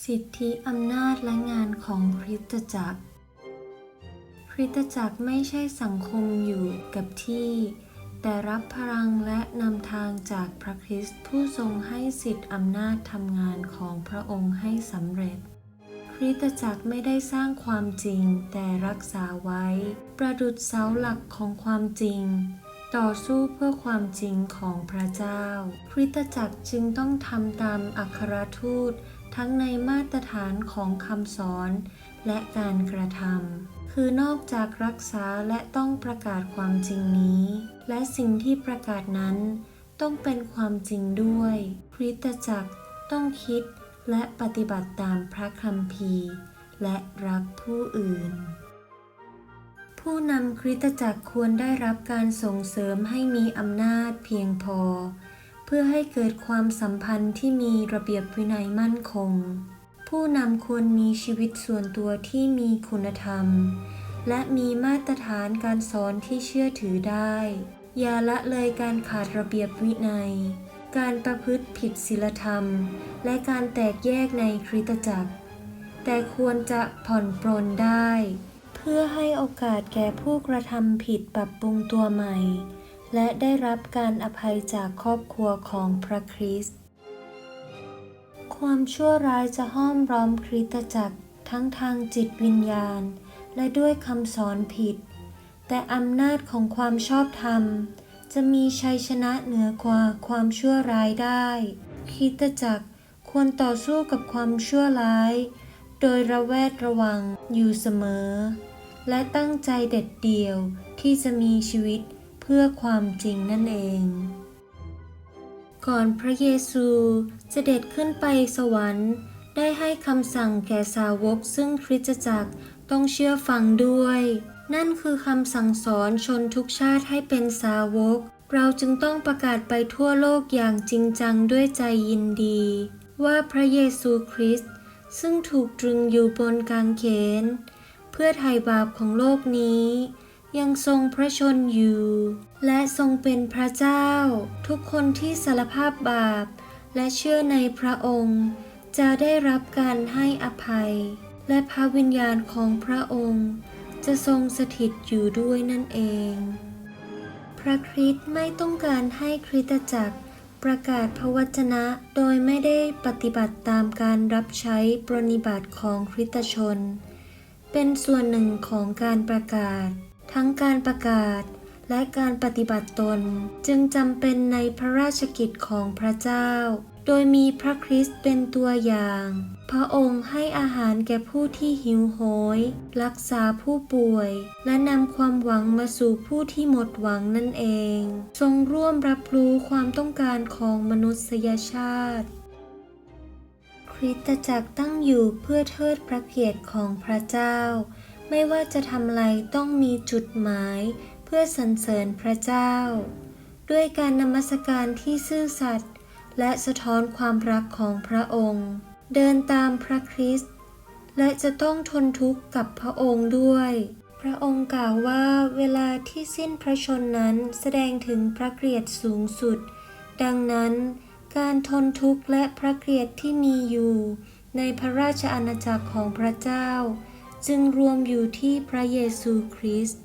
สิทธิอำนาจและงานของคริสตจักร คริสตจักรไม่ใช่สังคมอยู่กับที่ แต่รับพลังและนำทางจากพระคริสต์ผู้ทรงให้สิทธิอำนาจทำงานของพระองค์ให้สำเร็จ คริสตจักรไม่ได้สร้างความจริงแต่รักษาไว้ ประดุจเสาหลักของความจริง ต่อสู้เพื่อความจริงของพระเจ้า คริสตจักรจึงต้องทำตามอัครทูต ทั้งในมาตรฐานของคำสอนและการกระทำคือนอกจากรักษาและต้องประกาศความจริงนี้ และสิ่งที่ประกาศนั้น ต้องเป็นความจริงด้วยคริสตจักรต้องคิดและปฏิบัติตามพระคัมภีร์ และรักผู้อื่น ผู้นำคริสตจักรควรได้รับการส่งเสริมให้มีอำนาจเพียงพอ พื่อให้เกิดความสัมพันธ์ที่มีระเบียบวินัยมั่นคง ผู้นำควรมีชีวิตส่วนตัวที่มีคุณธรรม และมีมาตรฐานการสอนที่เชื่อถือได้ อย่าละเลยการขาดระเบียบวินัย การประพฤติผิดศีลธรรม และการแตกแยกในคริสตจักร แต่ควรจะผ่อนปรนได้ เพื่อให้โอกาสแก่ผู้กระทำผิดปรับปรุงตัวใหม่ และได้รับการอภัยจากครอบครัวของพระคริสต์ ความชั่วร้ายจะห้อมล้อมคริสตจักรทั้งทางจิตวิญญาณ และด้วยคำสอนผิด แต่อำนาจของความชอบธรรม จะมีชัยชนะเหนือกว่าความชั่วร้ายได้ คริสตจักรควรต่อสู้กับความชั่วร้าย โดยระแวดระวังอยู่เสมอ และตั้งใจเด็ดเดี่ยวที่จะมีชีวิต เพื่อความจริงนั่นเอง ก่อนพระเยซูจะเด็ดขึ้นไปสวรรค์ ได้ให้คำสั่งแก่สาวกซึ่งคริสตจักรต้องเชื่อฟังด้วย นั่นคือคำสั่งสอนชนทุกชาติให้เป็นสาวก เราจึงต้องประกาศไปทั่วโลกอย่างจริงจังด้วยใจยินดี ว่าพระเยซูคริสต์ซึ่งถูกตรึงอยู่บนกางเขน เพื่อไถ่บาปของโลกนี้ ยังทรงพระชนอยู่ และทรงเป็นพระเจ้า ทุกคนที่สารภาพบาป และเชื่อในพระองค์ จะได้รับการให้อภัย และพระวิญญาณของพระองค์ จะทรงสถิตอยู่ด้วยนั่นเอง พระคริสต์ไม่ต้องการให้คริสตจักรประกาศพระวจนะโดยไม่ได้ปฏิบัติตามการรับใช้ปรนิบัติของคริสตชน เป็นส่วนหนึ่งของการประกาศ ทั้งการประกาศและการปฏิบัติตน จึงจำเป็นในพระราชกิจของพระเจ้า โดยมีพระคริสต์เป็นตัวอย่าง พระองค์ให้อาหารแก่ผู้ที่หิวโหย รักษาผู้ป่วย และนำความหวังมาสู่ผู้ที่หมดหวังนั่นเอง ทรงร่วมรับรู้ความต้องการของมนุษยชาติคริสตจักรตั้งอยู่เพื่อเทิดพระเกียรติของพระเจ้า ไม่ว่าจะทำอะไรต้องมีจุดหมาย เพื่อสรรเสริญพระเจ้า ด้วยการนมัสการที่ซื่อสัตย์และสะท้อนความรักของพระองค์ เดินตามพระคริสต์และจะต้องทนทุกข์กับพระองค์ด้วย พระองค์กล่าวว่าเวลาที่สิ้นพระชนนั้นแสดงถึงพระเกียรติสูงสุด ดังนั้นการทนทุกข์และพระเกียรติที่มีอยู่ ในพระราชอาณาจักรของพระเจ้า จึงรวมอยู่ที่พระเยซูคริสต์